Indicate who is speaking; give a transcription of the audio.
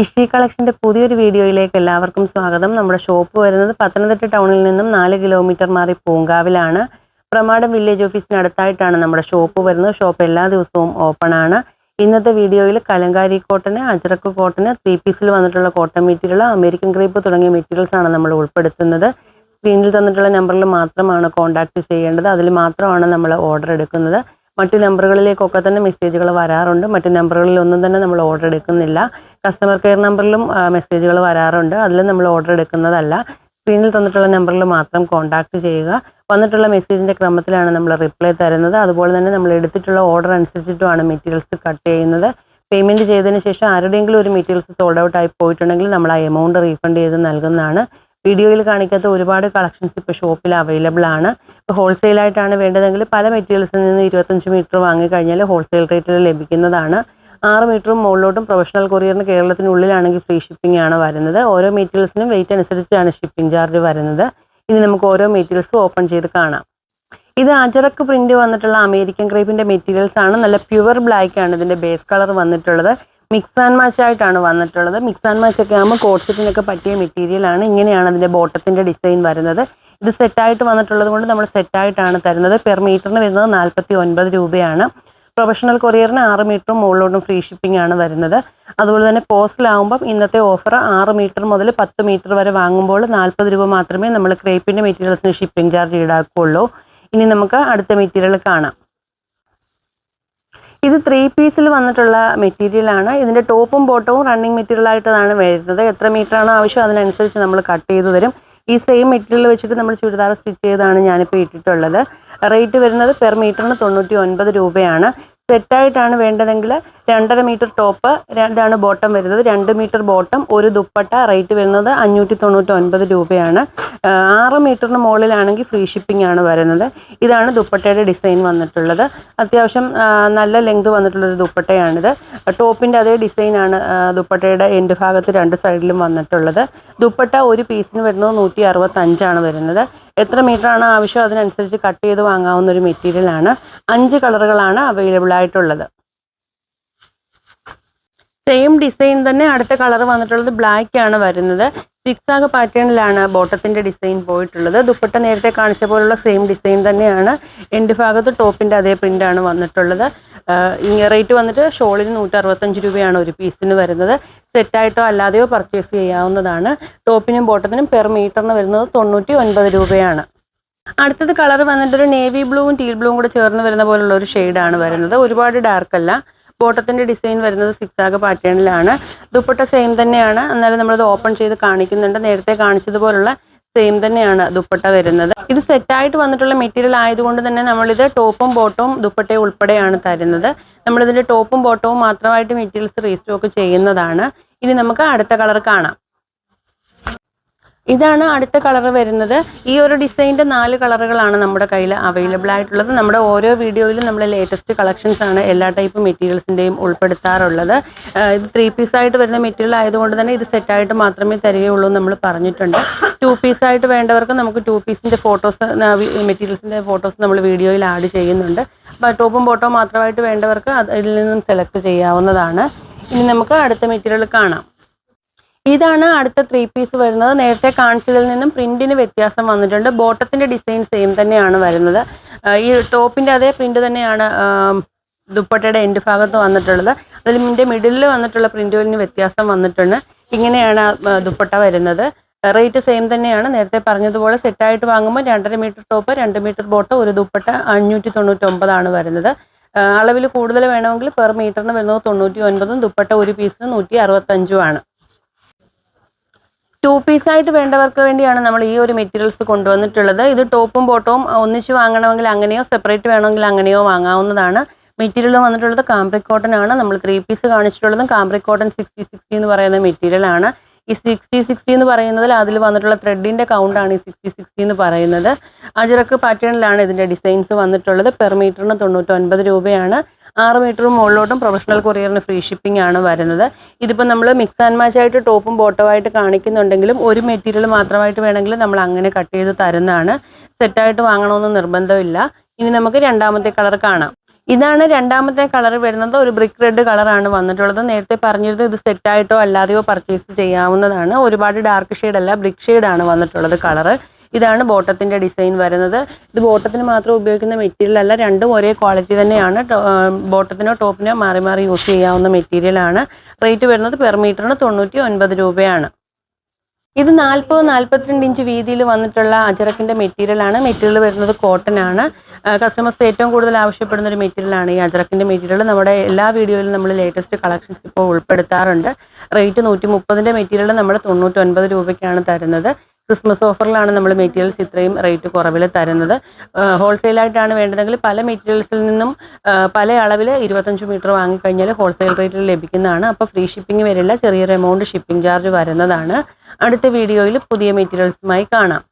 Speaker 1: ഇഷി കളക്ഷന്റെ പുതിയൊരു വീഡിയോയിലേക്ക് എല്ലാവർക്കും സ്വാഗതം. നമ്മുടെ ഷോപ്പ് വരുന്നത് പത്തനംതിട്ട ടൗണിൽ നിന്നും നാല് കിലോമീറ്റർ മാറി പൂങ്കാവിലാണ്. പ്രമാടം വില്ലേജ് ഓഫീസിനടുത്തായിട്ടാണ് നമ്മുടെ ഷോപ്പ് വരുന്നത്. ഷോപ്പ് എല്ലാ ദിവസവും ഓപ്പൺ ആണ്. ഇന്നത്തെ വീഡിയോയിൽ കലങ്കാരി കോട്ടന് അജറക്ക് കോട്ടന് ത്രീ പീസിൽ വന്നിട്ടുള്ള കോട്ടൺ മെറ്റീരിയൽ അമേരിക്കൻ ക്രീപ്പ് തുടങ്ങിയ മെറ്റീരിയൽസ് ആണ് നമ്മൾ ഉൾപ്പെടുത്തുന്നത്. സ്ക്രീനിൽ തന്നിട്ടുള്ള നമ്പറിൽ മാത്രമാണ് കോൺടാക്ട് ചെയ്യേണ്ടത്. അതിൽ മാത്രമാണ് നമ്മൾ ഓർഡർ എടുക്കുന്നത്. മറ്റു നമ്പറുകളിലേക്കൊക്കെ തന്നെ മെസ്സേജുകൾ വരാറുണ്ട്. മറ്റു നമ്പറുകളിൽ ഒന്നും തന്നെ നമ്മൾ ഓർഡർ എടുക്കുന്നില്ല. കസ്റ്റമർ കെയർ നമ്പറിലും മെസ്സേജുകൾ വരാറുണ്ട്. അതിൽ നമ്മൾ ഓർഡർ എടുക്കുന്നതല്ല. സ്ക്രീനിൽ തന്നിട്ടുള്ള നമ്പറിൽ മാത്രം കോൺടാക്ട് ചെയ്യുക. വന്നിട്ടുള്ള മെസ്സേജിന്റെ ക്രമത്തിലാണ് നമ്മൾ റിപ്ലൈ തരുന്നത്. അതുപോലെ തന്നെ നമ്മൾ എടുത്തിട്ടുള്ള ഓർഡർ അനുസരിച്ചിട്ടുമാണ് മെറ്റീരിയൽസ് കട്ട് ചെയ്യുന്നത്. പേയ്മെന്റ് ചെയ്തതിന് ശേഷം ആരുടെയെങ്കിലും ഒരു മെറ്റീരിയൽസ് സോൾഡ് ഔട്ട് ആയി പോയിട്ടുണ്ടെങ്കിൽ നമ്മൾ ആ എമൗണ്ട് റീഫണ്ട് ചെയ്ത് നൽകുന്നതാണ്. വീഡിയോയിൽ കാണിക്കാത്ത ഒരുപാട് കളക്ഷൻസ് ഇപ്പോൾ ഷോപ്പിൽ അവൈലബിൾ ആണ്. ഇപ്പോൾ ഹോൾസെയിലായിട്ടാണ് വേണ്ടതെങ്കിൽ പല മെറ്റീരിയൽസിൽ നിന്ന് ഇരുപത്തഞ്ച് മീറ്റർ വാങ്ങിക്കഴിഞ്ഞാൽ ഹോൾസെയിൽ റേറ്റിൽ ലഭിക്കുന്നതാണ്. ആറ് മീറ്ററും മുകളിലോട്ടും പ്രൊഫഷണൽ കൊറിയറിന് കേരളത്തിനുള്ളിലാണെങ്കിൽ ഫ്രീ ഷിപ്പിംഗ് ആണ് വരുന്നത്. ഓരോ മെറ്റീരിയൽസിനും വെയിറ്റ് അനുസരിച്ചാണ് ഷിപ്പിംഗ് ചാർജ് വരുന്നത്. ഇനി നമുക്ക് ഓരോ മെറ്റീരിയൽസും ഓപ്പൺ ചെയ്ത് കാണാം. ഇത് അജറക്ക് പ്രിന്റ് വന്നിട്ടുള്ള അമേരിക്കൻ ക്രേപ്പിന്റെ മെറ്റീരിയൽസ് ആണ്. നല്ല പ്യുവർ ബ്ലാക്ക് ആണ് ഇതിന്റെ ബേസ് കളർ വന്നിട്ടുള്ളത്. മിക്സ് ആൻഡ് മാച്ച് ആയിട്ടാണ് വന്നിട്ടുള്ളത്. മിക്സ് ആൻഡ് മാച്ച് ഒക്കെ ആകുമ്പോൾ കോഡ്സെറ്റിനൊക്കെ പറ്റിയ മെറ്റീരിയൽ ആണ്. ഇങ്ങനെയാണ് അതിന്റെ ബോട്ടത്തിന്റെ ഡിസൈൻ വരുന്നത്. ഇത് സെറ്റായിട്ട് വന്നിട്ടുള്ളത് കൊണ്ട് നമ്മൾ സെറ്റായിട്ടാണ് തരുന്നത്. പെർ മീറ്ററിന് വരുന്നത് നാൽപ്പത്തി ഒൻപത് രൂപയാണ് പ്രൊഫഷണൽ കൊറിയറിന് ആറ് മീറ്ററും മുകളിലോട്ടും ഫ്രീ ഷിപ്പിംഗ് ആണ് വരുന്നത്. അതുപോലെ തന്നെ പോസ്റ്റിലാവുമ്പം ഇന്നത്തെ ഓഫർ ആറ് മീറ്റർ മുതൽ പത്ത് മീറ്റർ വരെ വാങ്ങുമ്പോൾ നാൽപ്പത് രൂപ മാത്രമേ നമ്മൾ ക്രേപ്പിന്റെ മെറ്റീരിയൽസിന് ഷിപ്പിംഗ് ചാർജ് ഈടാക്കുകയുള്ളൂ ഇനി നമുക്ക് അടുത്ത മെറ്റീരിയൽ കാണാം. ഇത് ത്രീ പീസിൽ വന്നിട്ടുള്ള മെറ്റീരിയൽ ആണ്. ഇതിന്റെ ടോപ്പും ബോട്ടവും റണ്ണിങ് മെറ്റീരിയൽ ആയിട്ടാണ് വരുന്നത്. എത്ര മീറ്റർ ആണോ ആവശ്യം അതിനനുസരിച്ച് നമ്മൾ കട്ട് ചെയ്ത് തരും. ഈ സെയിം മെറ്റീരിയൽ വെച്ചിട്ട് നമ്മൾ ചുരിദാർ സ്റ്റിച്ച് ചെയ്താണ് ഞാനിപ്പോൾ ഇട്ടിട്ടുള്ളത്. റേറ്റ് വരുന്നത് പെർ മീറ്ററിന് തൊണ്ണൂറ്റി ഒൻപത് രൂപയാണ്. സെറ്റായിട്ടാണ് വേണ്ടതെങ്കിൽ രണ്ടര മീറ്റർ ടോപ്പ് രണ്ടാണ് ബോട്ടം വരുന്നത്. രണ്ട് മീറ്റർ ബോട്ടം ഒരു ദുപ്പട്ട റേറ്റ് വരുന്നത് അഞ്ഞൂറ്റി തൊണ്ണൂറ്റി ഒൻപത് രൂപയാണ് ആറ് മീറ്ററിന് മുകളിലാണെങ്കിൽ ഫ്രീ ഷിപ്പിംഗ് ആണ് വരുന്നത്. ഇതാണ് ദുപ്പട്ടയുടെ ഡിസൈൻ വന്നിട്ടുള്ളത്. അത്യാവശ്യം നല്ല ലെങ്ത് വന്നിട്ടുള്ളൊരു ദുപ്പട്ടയാണിത്. ടോപ്പിന്റെ അതേ ഡിസൈനാണ് ദുപ്പട്ടയുടെ എൻഡ് ഭാഗത്ത് രണ്ട് സൈഡിലും വന്നിട്ടുള്ളത്. ദുപ്പട്ട ഒരു പീസിന് വരുന്നത് നൂറ്റി അറുപത്തഞ്ചാണ് വരുന്നത്. എത്ര മീറ്റർ ആണ് ആവശ്യം അതിനനുസരിച്ച് കട്ട് ചെയ്ത് വാങ്ങാവുന്ന ഒരു മെറ്റീരിയലാണ് അഞ്ച് കളറുകളാണ് അവൈലബിൾ ആയിട്ടുള്ളത്. സെയിം ഡിസൈൻ തന്നെ അടുത്ത കളർ വന്നിട്ടുള്ളത് ബ്ലാക്ക് ആണ് വരുന്നത്. സിക്സ് ആഗ് പാറ്റേണിലാണ് ബോട്ടത്തിന്റെ ഡിസൈൻ പോയിട്ടുള്ളത്. ദുപ്പട്ട നേരത്തെ കാണിച്ച പോലുള്ള സെയിം ഡിസൈൻ തന്നെയാണ്. എൻഡ് ഭാഗത്ത് ടോപ്പിന്റെ അതേ പ്രിന്റ് ആണ് വന്നിട്ടുള്ളത്. റേറ്റ് വന്നിട്ട് ഷോളിന് നൂറ്റി അറുപത്തഞ്ച് രൂപയാണ് ഒരു പീസിന് വരുന്നത്. സെറ്റായിട്ടോ അല്ലാതെയോ പർച്ചേസ് ചെയ്യാവുന്നതാണ്. ടോപ്പിനും ബോട്ടത്തിനും പെർ മീറ്ററിന് വരുന്നത് തൊണ്ണൂറ്റി ഒൻപത് രൂപയാണ്. അടുത്തത് കളർ വന്നിട്ട് ഒരു നേവി ബ്ലൂവും ടീൽ ബ്ലൂവും കൂടെ ചേർന്ന് വരുന്ന പോലുള്ള ഒരു ഷെയ്ഡാണ് വരുന്നത്. ഒരുപാട് ഡാർക്ക് അല്ല. ബോട്ടത്തിന്റെ ഡിസൈൻ വരുന്നത് സിക്സാഗ് പാറ്റേണിലാണ് ദുപ്പട്ട സെയിം തന്നെയാണ്. എന്നാലും നമ്മളത് ഓപ്പൺ ചെയ്ത് കാണിക്കുന്നുണ്ട്. നേരത്തെ കാണിച്ചതുപോലുള്ള സെയിം തന്നെയാണ് ദുപ്പട്ട വരുന്നത്. ഇത് സെറ്റായിട്ട് വന്നിട്ടുള്ള മെറ്റീരിയൽ ആയതുകൊണ്ട് തന്നെ നമ്മളിത് ടോപ്പും ബോട്ടവും ദുപ്പട്ടയും ഉൾപ്പെടെയാണ് തരുന്നത്. നമ്മളിതിന്റെ ടോപ്പും ബോട്ടവും മാത്രമായിട്ട് മെറ്റീരിയൽസ് റീസ്റ്റോക്ക് ചെയ്യുന്നതാണ്. ഇനി നമുക്ക് അടുത്ത കളർ കാണാം. ഇതാണ് അടുത്ത കളർ വരുന്നത്. ഈ ഒരു ഡിസൈന്റെ നാല് കളറുകളാണ് നമ്മുടെ കയ്യിൽ അവൈലബിൾ ആയിട്ടുള്ളത്. നമ്മുടെ ഓരോ വീഡിയോയിലും നമ്മുടെ ലേറ്റസ്റ്റ് കളക്ഷൻസ് ആണ് എല്ലാ ടൈപ്പ് മെറ്റീരിയൽസിന്റെയും ഉൾപ്പെടുത്താറുള്ളത്. ഇത് ത്രീ പീസായിട്ട് വരുന്ന മെറ്റീരിയൽ ആയതുകൊണ്ട് തന്നെ ഇത് സെറ്റായിട്ട് മാത്രമേ തരികയുള്ളൂ നമ്മൾ പറഞ്ഞിട്ടുണ്ട്. ടു പീസായിട്ട് വേണ്ടവർക്ക് നമുക്ക് ടു പീസിന്റെ ഫോട്ടോസ് മെറ്റീരിയൽസിന്റെ ഫോട്ടോസ് നമ്മൾ വീഡിയോയിൽ ആഡ് ചെയ്യുന്നുണ്ട്. ടോപ്പും ഫോട്ടോ മാത്രമായിട്ട് വേണ്ടവർക്ക് ഇതിൽ നിന്നും സെലക്ട് ചെയ്യാവുന്നതാണ്. ഇനി നമുക്ക് അടുത്ത മെറ്റീരിയൽ കാണാം. ഇതാണ് അടുത്ത ത്രീ പീസ് വരുന്നത്. നേരത്തെ കാണിച്ചതിൽ നിന്നും പ്രിന്റിന് വ്യത്യാസം വന്നിട്ടുണ്ട്. ബോട്ടത്തിന്റെ ഡിസൈൻ സെയിം തന്നെയാണ് വരുന്നത്. ഈ ടോപ്പിന്റെ അതേ പ്രിന്റ് തന്നെയാണ് ദുപ്പട്ടയുടെ എൻഡ് ഭാഗത്ത് വന്നിട്ടുള്ളത്. അതിൽ ഇതിന്റെ മിഡിലിൽ വന്നിട്ടുള്ള പ്രിന്റുകളിന് വ്യത്യാസം വന്നിട്ടുണ്ട്. ഇങ്ങനെയാണ് ദുപ്പട്ട വരുന്നത്. റേറ്റ് സെയിം തന്നെയാണ്. നേരത്തെ പറഞ്ഞതുപോലെ സെറ്റായിട്ട് വാങ്ങുമ്പോൾ രണ്ടര മീറ്റർ ടോപ്പ് രണ്ട് മീറ്റർ ബോട്ട് ഒരു ദുപ്പട്ട അഞ്ഞൂറ്റി തൊണ്ണൂറ്റൊമ്പതാണ് വരുന്നത്. അളവിൽ കൂടുതൽ വേണമെങ്കിൽ പെർ മീറ്ററിന് വരുന്നത് തൊണ്ണൂറ്റി ഒൻപതും ദുപ്പട്ട ഒരു പീസിന് നൂറ്റി അറുപത്തഞ്ചുമാണ് ടു പീസായിട്ട് വേണ്ടവർക്ക് വേണ്ടിയാണ് നമ്മൾ ഈ ഒരു മെറ്റീരിയൽസ് കൊണ്ടുവന്നിട്ടുള്ളത്. ഇത് ടോപ്പും ബോട്ടവും ഒന്നിച്ച് വാങ്ങണമെങ്കിൽ അങ്ങനെയോ സെപ്പറേറ്റ് വേണമെങ്കിൽ അങ്ങനെയോ വാങ്ങാവുന്നതാണ്. മെറ്റീരിയൽ വന്നിട്ടുള്ളത് കാംബ്രിക് കോട്ടൺ ആണ്. നമ്മൾ ത്രീ പീസ് കാണിച്ചിട്ടുള്ളതും കാംബ്രിക് കോട്ടൺ സിക്സ്റ്റി സിക്സ്റ്റി എന്ന് പറയുന്ന മെറ്റീരിയൽ ആണ്. ഈ സിക്സ്റ്റി സിക്സ്റ്റി എന്ന് പറയുന്നതിൽ അതിൽ വന്നിട്ടുള്ള ത്രെഡിന്റെ കൗണ്ടാണ് ഈ സിക്സ്റ്റി സിക്സ്റ്റി എന്ന് പറയുന്നത്. അജിറക്ക് പാറ്റേണിലാണ് ഇതിന്റെ ഡിസൈൻസ് വന്നിട്ടുള്ളത്. പെർ മീറ്ററിന് തൊണ്ണൂറ്റൊൻപത് രൂപയാണ്. ആറ് മീറ്ററും മുകളിലോട്ടും പ്രൊഫഷണൽ കൊറിയറിന് ഫ്രീ ഷിപ്പിംഗ് ആണ് വരുന്നത്. ഇതിപ്പോൾ നമ്മൾ മിക്സ് ആൻഡ് മാച്ച് ആയിട്ട് ടോപ്പും ബോട്ടമായിട്ട് കാണിക്കുന്നുണ്ടെങ്കിലും ഒരു മെറ്റീരിയൽ മാത്രമായിട്ട് വേണമെങ്കിൽ നമ്മൾ അങ്ങനെ കട്ട് ചെയ്ത് തരുന്നതാണ്. സെറ്റായിട്ട് വാങ്ങണമെന്ന് നിർബന്ധമില്ല. ഇനി നമുക്ക് രണ്ടാമത്തെ കളർ കാണാം. ഇതാണ് രണ്ടാമത്തെ കളർ വരുന്നത്. ഒരു ബ്രിക്ക് റെഡ് കളറാണ് വന്നിട്ടുള്ളത്. നേരത്തെ പറഞ്ഞിരുന്നത് ഇത് സെറ്റായിട്ടോ അല്ലാതെയോ പർച്ചേസ് ചെയ്യാവുന്നതാണ്. ഒരുപാട് ഡാർക്ക് ഷെയ്ഡ് അല്ല ബ്രിക്ക് ഷെയ്ഡാണ് വന്നിട്ടുള്ളത് കളറ് ഇതാണ് ബോട്ടത്തിന്റെ ഡിസൈൻ വരുന്നത്. ഇത് ബോട്ടത്തിന് മാത്രം ഉപയോഗിക്കുന്ന മെറ്റീരിയൽ അല്ല രണ്ടും ഒരേ ക്വാളിറ്റി തന്നെയാണ്. ബോട്ടത്തിനോ ടോപ്പിനോ മാറി മാറി യൂസ് ചെയ്യാവുന്ന മെറ്റീരിയലാണ് റേറ്റ് വരുന്നത് പെർ മീറ്ററിന് തൊണ്ണൂറ്റി ഒൻപത് രൂപയാണ്. ഇത് നാൽപ്പത് നാൽപ്പത്തിരണ്ട് ഇഞ്ച് വീതിയിൽ വന്നിട്ടുള്ള അജറക്കിന്റെ മെറ്റീരിയലാണ് മെറ്റീരിയൽ വരുന്നത് കോട്ടൺ ആണ്. കസ്റ്റമേഴ്സ് ഏറ്റവും കൂടുതൽ ആവശ്യപ്പെടുന്ന ഒരു മെറ്റീരിയലാണ് ഈ അജറക്കിന്റെ മെറ്റീരിയൽ നമ്മുടെ എല്ലാ വീഡിയോയിലും നമ്മൾ ലേറ്റസ്റ്റ് കളക്ഷൻസ് ഇപ്പോൾ ഉൾപ്പെടുത്താറുണ്ട്. റേറ്റ് നൂറ്റി മുപ്പതിന്റെ മെറ്റീരിയൽ നമ്മൾ തൊണ്ണൂറ്റൊൻപത് രൂപയ്ക്കാണ് തരുന്നത്. ക്രിസ്മസ് ഓഫറിലാണ് നമ്മൾ മെറ്റീരിയൽസ് ഇത്രയും റേറ്റ് കുറവിൽ തരുന്നത്. ഹോൾസെയിലായിട്ടാണ് വേണ്ടതെങ്കിൽ പല മെറ്റീരിയൽസിൽ നിന്നും പല അളവിൽ ഇരുപത്തഞ്ച് മീറ്റർ വാങ്ങിക്കഴിഞ്ഞാൽ ഹോൾസെയിൽ റേറ്റിൽ ലഭിക്കുന്നതാണ്. അപ്പോൾ ഫ്രീ ഷിപ്പിംഗ് വരില്ല ചെറിയൊരു എമൗണ്ട് ഷിപ്പിംഗ് ചാർജ് വരുന്നതാണ്. അടുത്ത വീഡിയോയിൽ പുതിയ മെറ്റീരിയൽസുമായി കാണാം.